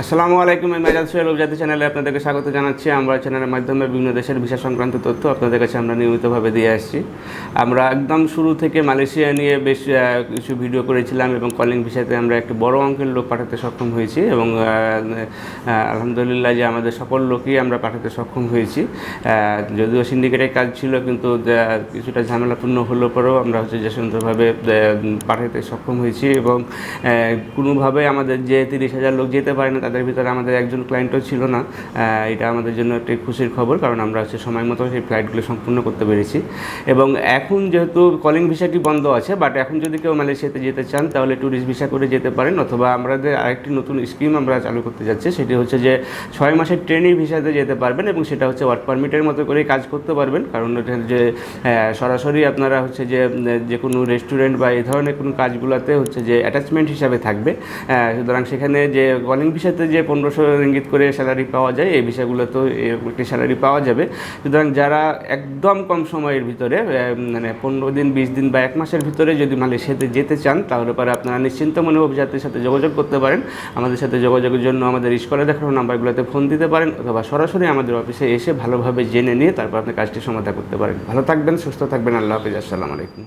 আসসালামু আলাইকুম, আমি মেজাজ সোহেল উপজাতি চ্যানেলে আপনাদেরকে স্বাগত জানাচ্ছি। আমরা চ্যানেলের মাধ্যমে বিভিন্ন দেশের ভিসা সংক্রান্ত তথ্য আপনাদের কাছে আমরা নিয়মিতভাবে দিয়ে আসছি। আমরা একদম শুরু থেকে মালয়েশিয়া নিয়ে বেশ কিছু ভিডিও করেছিলাম এবং কলিং ভিসাতে আমরা একটি বড় অঙ্কের লোক পাঠাতে সক্ষম হয়েছি এবং আলহামদুলিল্লাহ যে আমাদের সকল লোকই আমরা পাঠাতে সক্ষম হয়েছি। যদিও সিন্ডিকেটের কাজ ছিল কিন্তু কিছুটা ঝামেলাপূর্ণ হলেও পরেও আমরা হচ্ছে যে সুন্দরভাবে পাঠাতে সক্ষম হয়েছি এবং কোনোভাবে আমাদের যে তিরিশ হাজার লোক যেতে পারে না তাদের ভিতরে আমাদের একজন ক্লায়েন্টও ছিল না। এটা আমাদের জন্য একটি খুশির খবর, কারণ আমরা হচ্ছে সময় মতো সেই ফ্লাইটগুলো সম্পূর্ণ করতে পেরেছি। এবং এখন যেহেতু কলিং ভিসাটি বন্ধ আছে বাট এখন যদি কেউ মালয়েশিয়াতে যেতে চান, তাহলে ট্যুরিস্ট ভিসা করে যেতে পারেন, অথবা আমাদের আরেকটি নতুন স্কিম আমরা চালু করতে যাচ্ছি, সেটি হচ্ছে যে ছয় মাসের ট্রেনিং ভিসাতে যেতে পারবেন এবং সেটা হচ্ছে ওয়ার্ক পারমিটের মতো করে কাজ করতে পারবেন। কারণ যে সরাসরি আপনারা হচ্ছে যে যে কোনো রেস্টুরেন্ট বা এই ধরনের কোনো কাজগুলোতে হচ্ছে যে অ্যাটাচমেন্ট হিসাবে থাকবে। সুতরাং সেখানে যে কলিং ভিসাতে যে পনেরোশো ইঙ্গিত করে স্যালারি পাওয়া যায়, এই বিষয়গুলোতেও একটি স্যালারি পাওয়া যাবে। সুতরাং যারা একদম কম সময়ের ভিতরে মানে পনেরো দিন, বিশ দিন বা এক মাসের ভিতরে যদি মালয়েশিয়াতে যেতে চান, তাহলে পরে আপনারা নিশ্চিন্ত মনে অভিযাত্রীর সাথে যোগাযোগ করতে পারেন। আমাদের সাথে যোগাযোগের জন্য আমাদের স্কলে দেখানো নাম্বারগুলোতে ফোন দিতে পারেন অথবা সরাসরি আমাদের অফিসে এসে ভালোভাবে জেনে নিয়ে তারপর আপনি কাজটি সমাধা করতে পারেন। ভালো থাকবেন, সুস্থ থাকবেন, আল্লাহ হাফিজ, আসসালামু আলাইকুম।